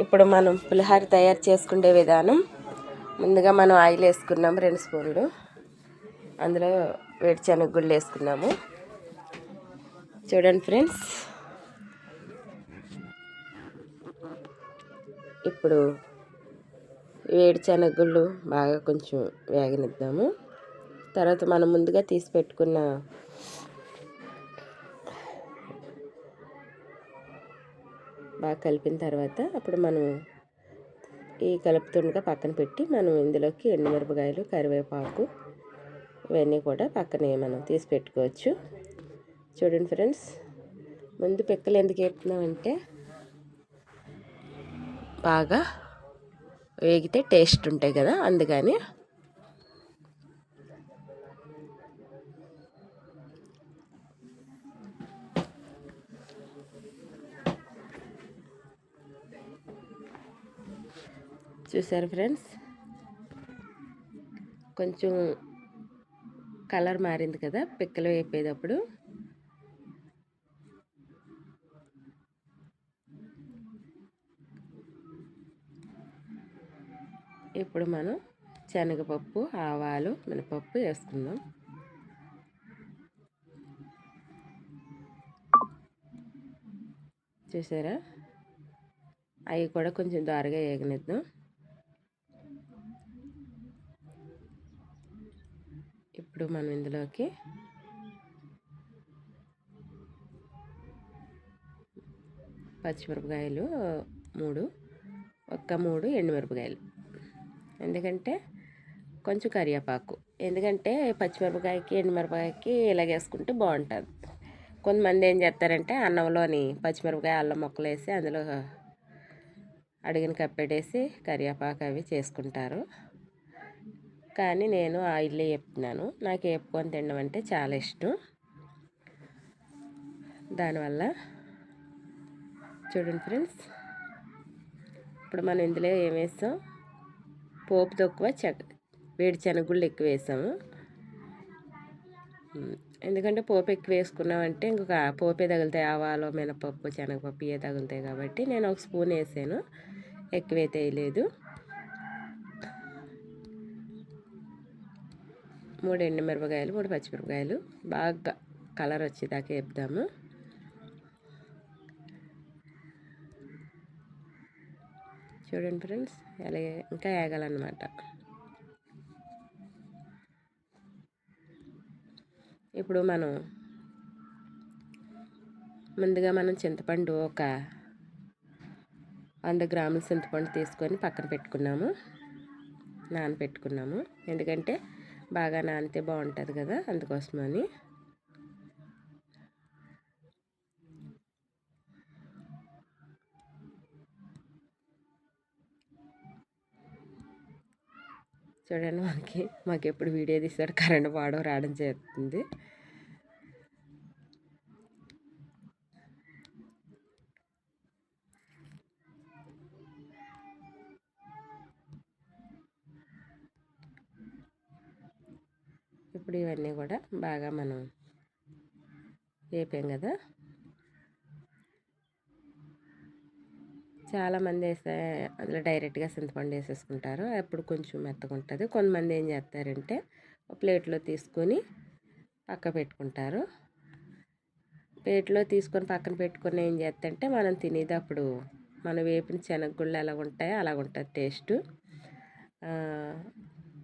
ఇప్పుడు మనం పులిహార తయారు చేసుకునే విధానం. ముందుగా మనం ఆయిల్ వేసుకున్నాము రెండు స్పూన్లు. అందులో వేడి గుళ్ళు వేసుకున్నాము. చూడండి ఫ్రెండ్స్. ఇప్పుడు వేడి గుళ్ళు బాగా కొంచెం వేగనిద్దాము. తర్వాత మనం ముందుగా తీసి పెట్టుకున్న బాగా కలిపిన తర్వాత అప్పుడు మనం ఈ కలుపుతుండగా పక్కన పెట్టి మనం ఇందులోకి ఎండుమిరపకాయలు కరివేపాకు ఇవన్నీ కూడా పక్కనే మనం తీసి పెట్టుకోవచ్చు. చూడండి ఫ్రెండ్స్ ముందు పిక్కలు ఎందుకు వేస్తున్నామంటే బాగా వేగితే టేస్ట్ ఉంటాయి కదా అందుకని చూసారు ఫ్రెండ్స్? కొంచెం కలర్ మారింది కదా పిక్కలు వేపేటప్పుడు. ఇప్పుడు మనం శనగపప్పు ఆవాలు మినపప్పు వేసుకుందాం. చూసారా? అవి కూడా కొంచెం దారుగా వేగనిద్దాం. ఇప్పుడు మనం ఇందులోకి పచ్చిమిరపకాయలు మూడు ఒక్క మూడు ఎండుమిరపకాయలు. ఎందుకంటే కొంచెం కరివేపాకు. ఎందుకంటే పచ్చిమిరపకాయకి ఎండుమిరపకాయకి ఇలాగేసుకుంటే బాగుంటుంది. కొంతమంది ఏం చేస్తారంటే అన్నంలోని పచ్చిమిరపకాయ అల్లం మొక్కలు వేసి అందులో అడిగిన కప్పెట్టేసి కరివేపాకు అవి చేసుకుంటారు. కానీ నేను ఆయిల్లో చెప్తున్నాను. నాకు వేపుకొని తినడం అంటే చాలా ఇష్టం. దానివల్ల చూడండి ఫ్రెండ్స్ ఇప్పుడు మనం ఇందులో ఏం వేస్తాం? పోపు తక్కువ చెక్క వేడి శనగుళ్ళు ఎక్కువ వేసాము ఎందుకంటే పోపు ఎక్కువ వేసుకున్నామంటే ఇంకొక పోపే తగులుతాయి. ఆవాలు మినపప్పు శనగపప్పు ఇవే తగులుతాయి కాబట్టి నేను ఒక స్పూన్ వేసాను. ఎక్కువైతే వేయలేదు. మూడు ఎండుమిరపకాయలు మూడు పచ్చిమిరపకాయలు. బాగా కలర్ వచ్చేదాకా వేపుదాము. చూడండి ఫ్రెండ్స్ అలాగే ఇంకా వేగాలన్నమాట. ఇప్పుడు మనం ముందుగా మనం చింతపండు ఒక వంద గ్రాముల చింతపండు తీసుకొని పక్కన పెట్టుకున్నాము. నానపెట్టుకున్నాము ఎందుకంటే బాగా నానితే బాగుంటుంది కదా అందుకోసమని. చూడండి మనకి మాకు ఎప్పుడు వీడియో తీస్తాడు కరెంట్ వాడడం రావడం చేస్తుంది ఇప్పుడు ఇవన్నీ కూడా బాగా మనం వేపాం కదా. చాలామంది వేస్తే అందులో డైరెక్ట్గా చింతపండు వేసేసుకుంటారు. అప్పుడు కొంచెం మెత్తగా ఉంటుంది. కొంతమంది ఏం చేస్తారంటే ప్లేట్లో తీసుకొని పక్క పెట్టుకుంటారు. ప్లేట్లో తీసుకొని పక్కన పెట్టుకొని ఏం చేస్తారంటే మనం తినేటప్పుడు మనం వేపిన శనగగుళ్ళు ఎలా ఉంటాయో అలాగ ఉంటుంది టేస్ట్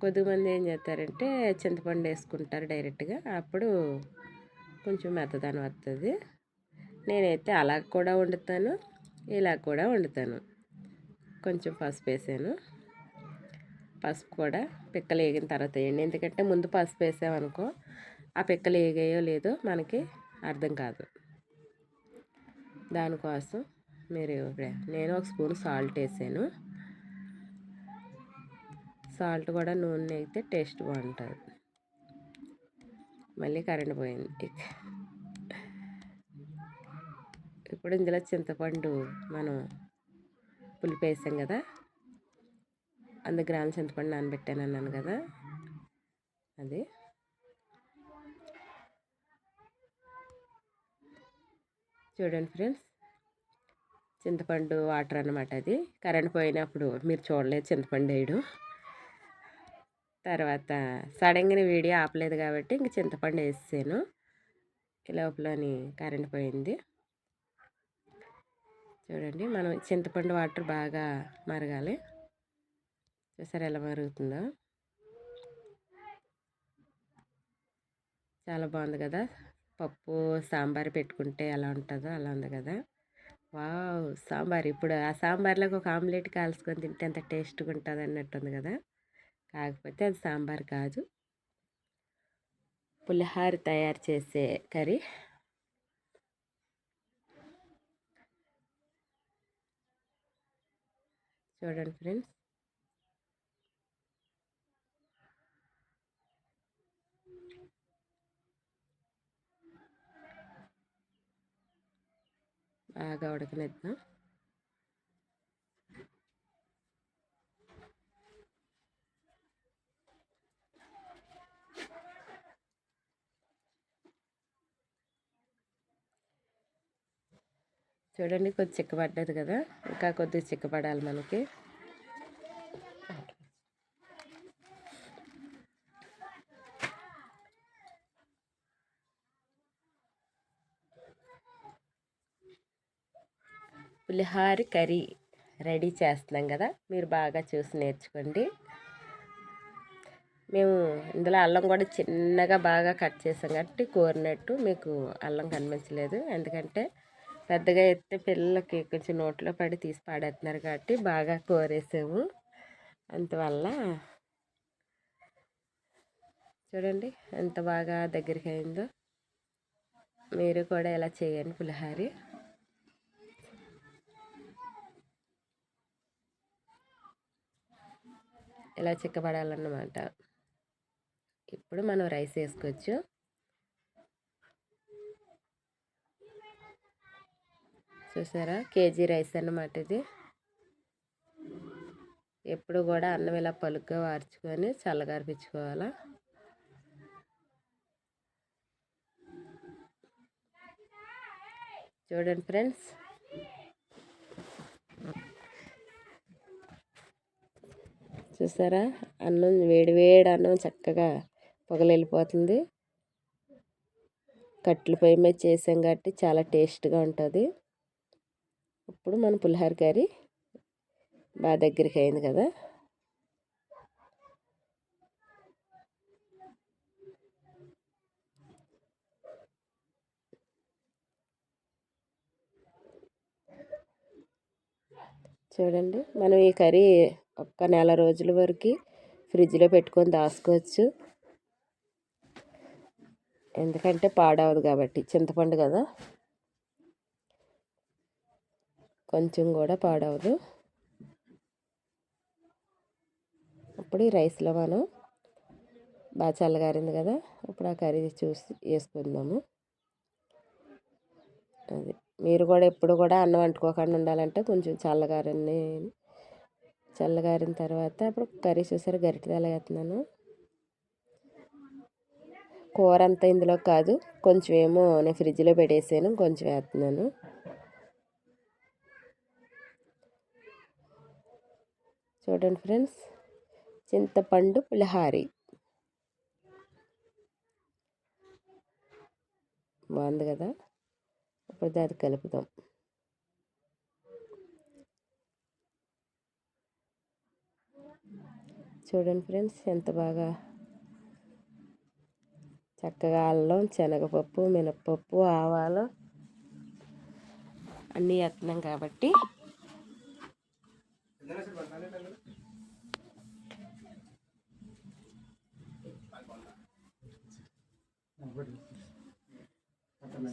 కొద్దిమంది ఏం చేస్తారంటే చింతపండు వేసుకుంటారు డైరెక్ట్గా. అప్పుడు కొంచెం మెత్తదనం వస్తుంది నేనైతే అలా కూడా వండుతాను ఇలా కూడా వండుతాను. కొంచెం పసుపు వేసాను. పసుపు కూడా పిక్కలు వేగిన తర్వాత వేయండి. ఎందుకంటే ముందు పసుపు వేసామనుకో ఆ పిక్కలు వేగాయో లేదో మనకి అర్థం కాదు. దానికోసం మీరు నేను ఒక స్పూన్ సాల్ట్ వేసాను. సాల్ట్ కూడా నూనె అయితే టేస్ట్ బాగుంటుంది. మళ్ళీ కరెంట్ పోయింది. ఇప్పుడు ఇందులో చింతపండు మనం పులిపి వేసాం కదా వంద గ్రాముల చింతపండు నానబెట్టాను అన్నాను కదా అది. చూడండి ఫ్రెండ్స్ చింతపండు వాటర్ అన్నమాట అది. కరెంట్ పోయినప్పుడు మీరు చూడలేదు చింతపండు వేయడం. తర్వాత సడన్గా వీడియో ఆపలేదు కాబట్టి ఇంక చింతపండు వేసాను లోపలని కరెంట్ పోయింది. చూడండి మనం చింతపండు వాటర్ బాగా మరగాలి. చూసారు ఎలా మరుగుతుందో? చాలా బాగుంది కదా? పప్పు సాంబార్ పెట్టుకుంటే ఎలా ఉంటుందో అలా ఉంది కదా? వావ్! సాంబార్ ఇప్పుడు ఆ సాంబార్లోకి ఒక ఆమ్లెట్ కాల్చుకొని తింటే ఎంత టేస్ట్గా ఉంటుంది అన్నట్టుంది కదా? కాకపోతే అది సాంబార్ కాదు. పులిహార తయారు చేసే కర్రీ. చూడండి ఫ్రెండ్స్. బాగా ఉడకనిద్దాం. చూడండి కొద్ది చిక్కబడ్డది కదా. ఇంకా కొద్దిగా చిక్కబడాలి మనకి. పులిహారి కర్రీ రెడీ చేస్తున్నాం కదా. మీరు బాగా చూసి నేర్చుకోండి. మేము ఇందులో అల్లం కూడా చిన్నగా బాగా కట్ చేసాం కాబట్టి కోరినట్టు మీకు అల్లం కనిపించలేదు. ఎందుకంటే పెద్దగా ఎత్తే పిల్లలకి కొంచెం నోట్లో పడి తీసి పాడేస్తున్నారు కాబట్టి బాగా కోరేసాము. అందువల్ల చూడండి ఎంత బాగా దగ్గరికి అయిందో. మీరు కూడా ఇలా చేయండి పులిహారి. ఇలా చిక్కబడాలన్నమాట. ఇప్పుడు మనం రైస్ వేసుకోవచ్చు. చూసారా? కేజీ రైస్ అన్నమాట ఇది. ఎప్పుడు కూడా అన్నం ఇలా పలుగ్గా వార్చుకొని చల్లగారిపించుకోవాలా చూడండి ఫ్రెండ్స్. చూసారా? అన్నం వేడివేడి అన్నం చక్కగా పొగలు వెళ్ళిపోతుంది కట్లు పొయ్యి మీద చేసాం కాబట్టి చాలా టేస్ట్గా ఉంటుంది. ఇప్పుడు మన పులిహోర కర్రీ బాగా దగ్గరికి అయింది కదా. చూడండి మనం ఈ కర్రీ ఒక్క నెల రోజుల వరకు ఫ్రిడ్జ్లో పెట్టుకొని దాచుకోవచ్చు. ఎందుకంటే పాడవదు కాబట్టి చింతపండు కదా. కొంచెం కూడా పాడవదు. అప్పుడు ఈ రైస్లో మనం బాగా చల్లగారింది కదా ఇప్పుడు ఆ కర్రీ చూసి వేసుకుందాము అది మీరు కూడా ఎప్పుడు కూడా అన్నం అంటుకోకుండా ఉండాలంటే కొంచెం చల్లగారని చల్లగారిన తర్వాత అప్పుడు కర్రీ చూసారు గరిటె ఎలా వేస్తున్నాను కూర అంతా ఇందులో కాదు కొంచెం ఏమో నేను ఫ్రిడ్జ్లో పెట్టేసాను కొంచెం వేస్తున్నాను. చూడండి ఫ్రెండ్స్. చింతపండు పులిహారి. బాగుంది కదా? ఇప్పుడు దాన్ని కలుపుదాం. చూడండి ఫ్రెండ్స్ ఎంత బాగా చక్కగా అల్లం శనగపప్పు మినప్పప్పు ఆవాలు అన్నీ వేస్తున్నాం కాబట్టి.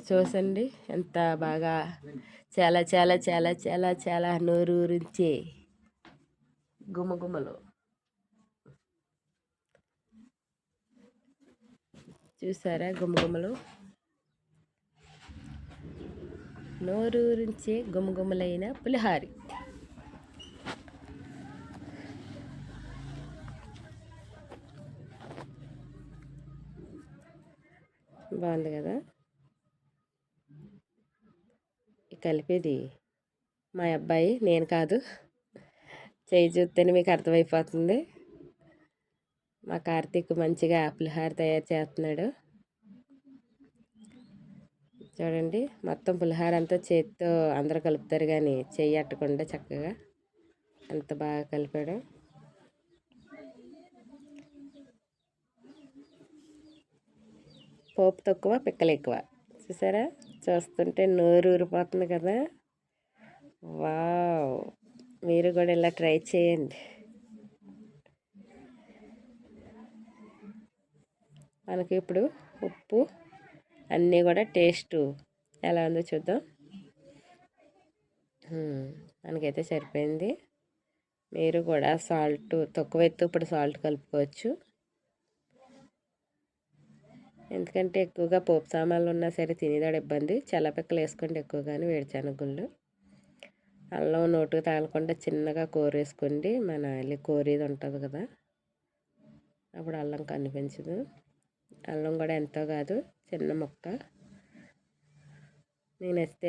చూసండి ఎంత బాగా చాలా చాలా చాలా చాలా చాలా నోరూరించే గుమగుమలు చూసారా గుమగుమలు నోరూరించే గుమగుమలైన పులిహారి. బాగుంది కదా. కలిపేది మా అబ్బాయి నేను కాదు. చేయి చూస్తేనే మీకు అర్థమైపోతుంది. మా కార్తీక్ మంచిగా పులిహార తయారు చేస్తున్నాడు. చూడండి మొత్తం పులిహార అంతా చేతితో అందరూ కలుపుతారు కానీ చెయ్యి అట్టకుండా చక్కగా ఎంత బాగా కలిపాడు. పోపు తక్కువ పిక్కలు ఎక్కువ. చూసారా? చూస్తుంటే నోరు ఊరిపోతుంది కదా. వావ్! మీరు కూడా ఇలా ట్రై చేయండి. మనకి ఇప్పుడు ఉప్పు అన్నీ కూడా టేస్ట్ ఎలా ఉందో చూద్దాం. మనకైతే సరిపోయింది. మీరు కూడా సాల్ట్ తక్కువ ఎత్తు ఇప్పుడు సాల్ట్ కలుపుకోవచ్చు. ఎందుకంటే ఎక్కువగా పోపు సామాన్లు ఉన్నా సరే తినేదాడు ఇబ్బంది. చల్లపిక్కలు వేసుకోండి ఎక్కువగానే వేడిచెనగుళ్ళు అల్లం నోటుకు తగలకుండా చిన్నగా కూర వేసుకోండి మన వెళ్ళి కోరేది ఉంటుంది కదా అప్పుడు అల్లం కనిపించదు అల్లం కూడా ఎంతో కాదు చిన్న ముక్క. నేను వేస్తే